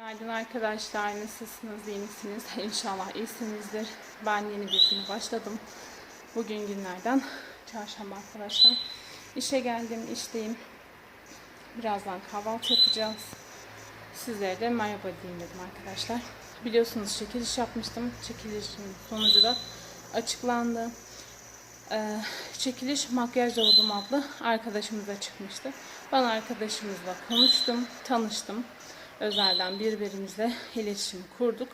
Günaydın arkadaşlar. Nasılsınız? iyi misiniz? İnşallah iyisinizdir. Ben yeni bir güne başladım. Bugün günlerden çarşamba arkadaşlar. İşe geldim, işteyim. Birazdan kahvaltı yapacağız. Sizlere de merhaba diyeyim dedim arkadaşlar. Biliyorsunuz çekiliş yapmıştım. Çekilişin sonucu da açıklandı. Ee, çekiliş makyaj dolabım adlı arkadaşımıza çıkmıştı. Ben arkadaşımızla konuştum, tanıştım. Özelden birbirimizle iletişim kurduk.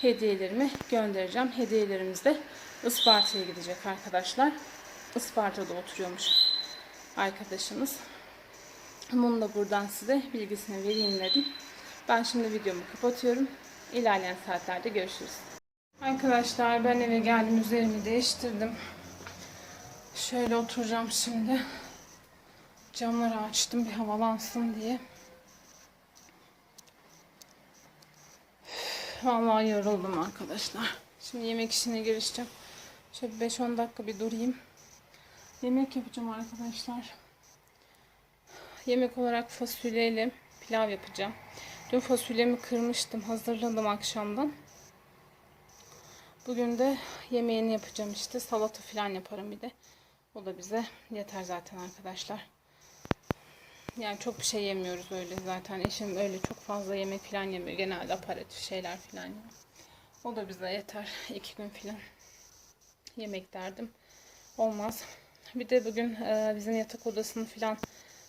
Hediyelerimi göndereceğim. Hediyelerimiz de Isparta'ya gidecek arkadaşlar. Isparta'da oturuyormuş arkadaşımız. Bunu da buradan size bilgisini vereyim dedim. Ben şimdi videomu kapatıyorum. İlerleyen saatlerde görüşürüz. Arkadaşlar ben eve geldim. Üzerimi değiştirdim. Şöyle oturacağım şimdi. Camları açtım bir havalansın diye. Vallahi yoruldum arkadaşlar. Şimdi yemek işine girişeceğim. Şöyle 5-10 dakika bir durayım. Yemek yapacağım arkadaşlar. Yemek olarak fasulyeyle pilav yapacağım. Dün fasulyemi kırmıştım. Hazırladım akşamdan. Bugün de yemeğini yapacağım işte. Salata falan yaparım bir de. O da bize yeter zaten arkadaşlar. Yani çok bir şey yemiyoruz öyle zaten. Eşim öyle çok fazla yemek falan yemiyor. Genelde aparatif şeyler falan yiyor. O da bize yeter. iki gün falan yemek derdim. Olmaz. Bir de bugün e, bizim yatak odasını falan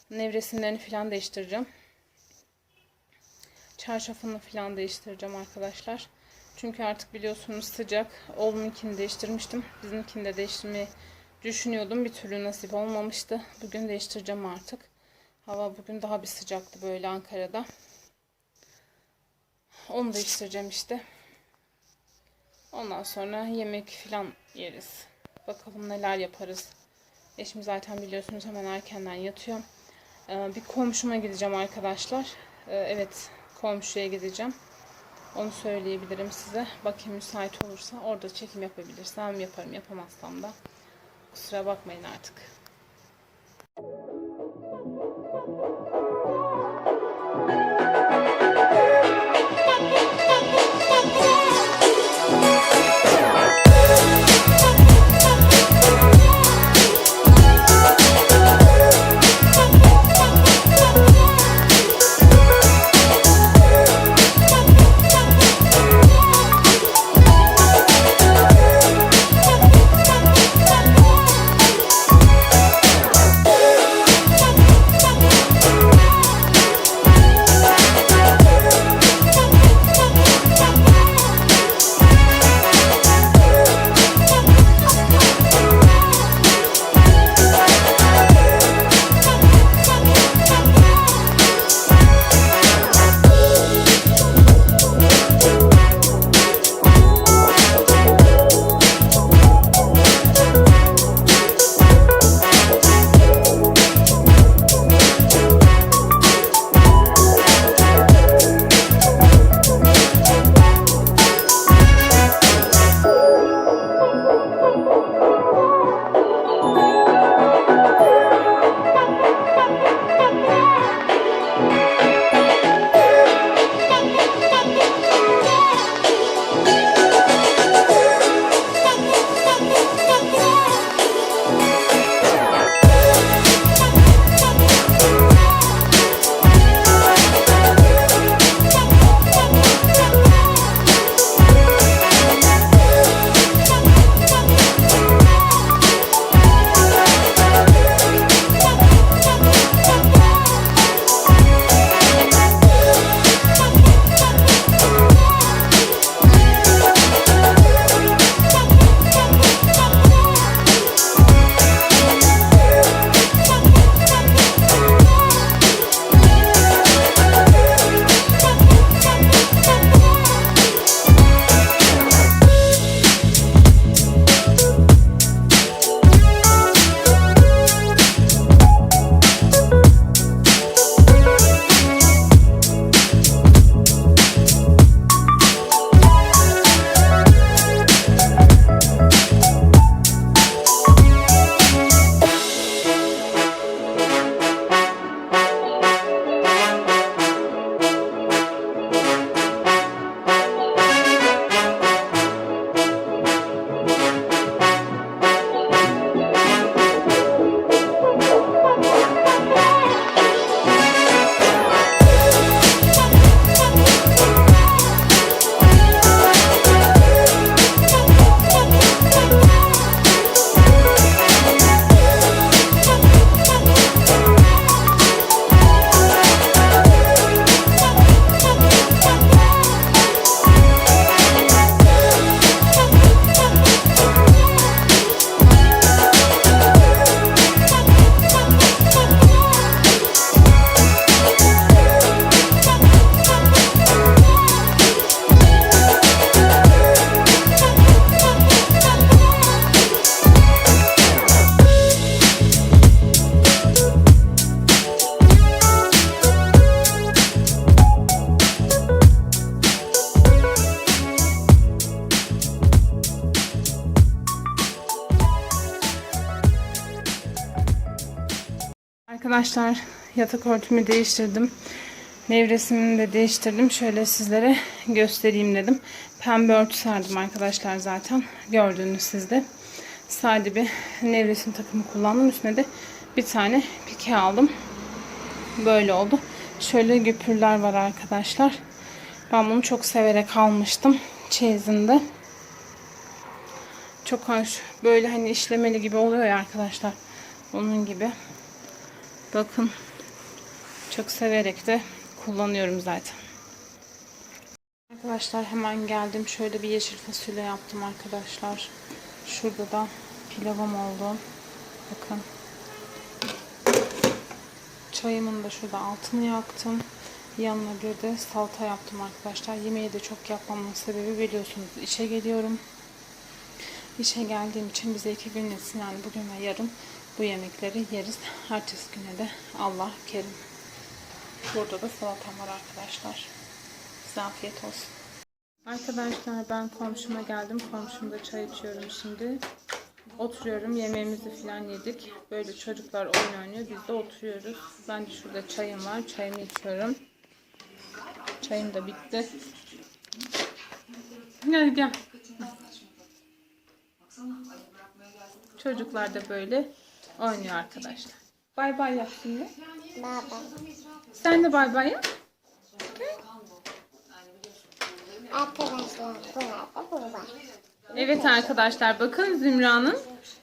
nevresimlerini falan değiştireceğim. Çarşafını falan değiştireceğim arkadaşlar. Çünkü artık biliyorsunuz sıcak. Oğlumunkini değiştirmiştim. Bizimkini de değiştirmeyi düşünüyordum. Bir türlü nasip olmamıştı. Bugün değiştireceğim artık. Hava bugün daha bir sıcaktı böyle Ankara'da. Onu değiştireceğim işte. Ondan sonra yemek falan yeriz. Bakalım neler yaparız. Eşim zaten biliyorsunuz hemen erkenden yatıyor. Ee, bir komşuma gideceğim arkadaşlar. Ee, evet komşuya gideceğim. Onu söyleyebilirim size. Bakayım müsait olursa orada çekim yapabilirsem yaparım. Yapamazsam da kusura bakmayın artık. Arkadaşlar yatak örtümü değiştirdim. Nevresimini de değiştirdim. Şöyle sizlere göstereyim dedim. Pembe örtü serdim arkadaşlar zaten. Gördüğünüz sizde. Sade bir nevresim takımı kullandım. Üstüne de bir tane pike aldım. Böyle oldu. Şöyle güpürler var arkadaşlar. Ben bunu çok severek almıştım. Çeyizinde. Çok hoş. Böyle hani işlemeli gibi oluyor ya arkadaşlar. Onun gibi. Bakın. Çok severek de kullanıyorum zaten. Arkadaşlar hemen geldim. Şöyle bir yeşil fasulye yaptım arkadaşlar. Şurada da pilavım oldu. Bakın. Çayımın da şurada altını yaktım. Yanına bir de salata yaptım arkadaşlar. Yemeği de çok yapmamın sebebi biliyorsunuz işe geliyorum. İşe geldiğim için bize iki gün etsin yani bugün ve yarın bu yemekleri yeriz. Ertesi güne de Allah kerim. Burada da salatam var arkadaşlar. Size afiyet olsun. Arkadaşlar ben komşuma geldim. Komşumda çay içiyorum şimdi. Oturuyorum. Yemeğimizi falan yedik. Böyle çocuklar oyun oynuyor. Biz de oturuyoruz. Ben de şurada çayım var. Çayımı içiyorum. Çayım da bitti. Gel gel. Çocuklar da böyle oynuyor arkadaşlar. Bay bay yap şimdi. Baba. Sen de bay bay yap. Arkadaşlar burada bu var. Evet arkadaşlar bakın Zümra'nın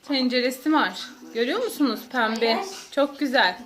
tenceresi var. Görüyor musunuz? Pembe. Çok güzel.